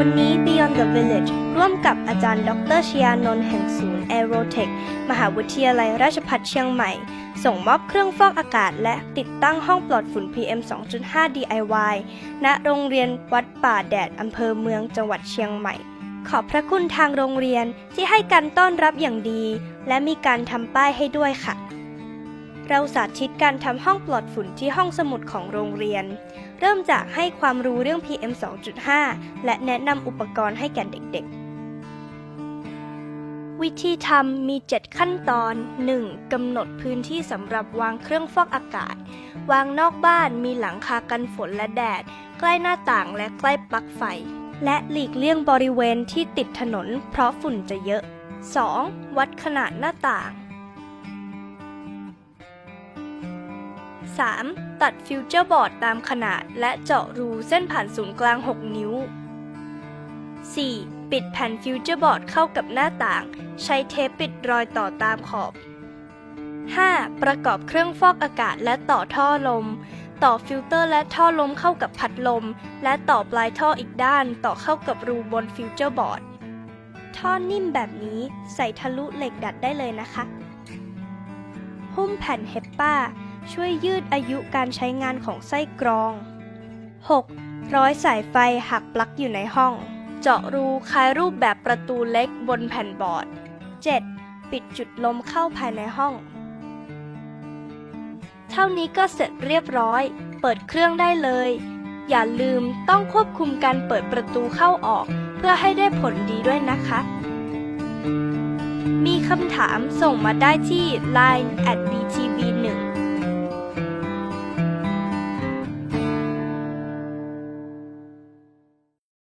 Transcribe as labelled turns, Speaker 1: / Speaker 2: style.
Speaker 1: วันนี้ Beyond the Village ร่วมกับอาจารย์ดรชยานนท์แห่งศูนย์ Aerotech มหาวิทยาลัยราชภัฏเชียงใหม่ ส่งมอบเครื่องฟอกอากาศ และติดตั้งห้องปลอดฝุ่น PM 2.5 DIY ณโรงเรียนวัดป่าแดดอำเภอเมืองจังหวัดเชียงใหม่ ขอบพระคุณทางโรงเรียนที่ให้การต้อนรับอย่างดี และมีการทำป้ายให้ด้วยค่ะ เราสาธิตการทำห้องปลอดฝุ่นที่ห้องสมุดของโรงเรียน เริ่มจากให้ความรู้เรื่อง PM 2.5 และแนะนำอุปกรณ์ให้แก่เด็กๆ วิธีทำมี 7 ขั้นตอน 1. กำหนดพื้นที่สำหรับวางเครื่องฟอกอากาศ วางนอกบ้านมีหลังคากันฝนและแดด ใกล้หน้าต่างและใกล้ปลั๊กไฟ และหลีกเลี่ยงบริเวณที่ติดถนน เพราะฝุ่นจะเยอะ 2. วัดขนาดหน้าต่าง 3. ตัดฟิวเจอร์บอร์ดตามขนาดและเจาะรูเส้นผ่านศูนย์กลาง 6 นิ้ว 4. ปิดแผ่นฟิวเจอร์บอร์ดเข้ากับหน้าต่าง ใช้เทปปิดรอยต่อตามขอบ 5. ประกอบเครื่องฟอกอากาศและต่อท่อลม ต่อฟิลเตอร์และท่อลมเข้ากับพัดลม และต่อปลายท่ออีกด้านต่อเข้ากับรูบนฟิวเจอร์บอร์ด ท่อนิ่มแบบนี้ใส่ทะลุเหล็กดัดได้เลยนะคะ หุ้มแผ่นเฮปป้า ช่วยยืดอายุการใช้งานของไส้กรอง 6. ร้อยสายไฟหักปลั๊กอยู่ในห้อง เจาะรูคล้ายรูปแบบประตูเล็กบนแผ่นบอร์ด 7. ปิดจุดลมเข้าภายในห้อง เท่านี้ก็เสร็จเรียบร้อย เปิดเครื่องได้เลย อย่าลืมต้องควบคุมการเปิดประตูเข้าออก เพื่อให้ได้ผลดีด้วยนะคะ มีคำถามส่งมาได้ที่ line at btv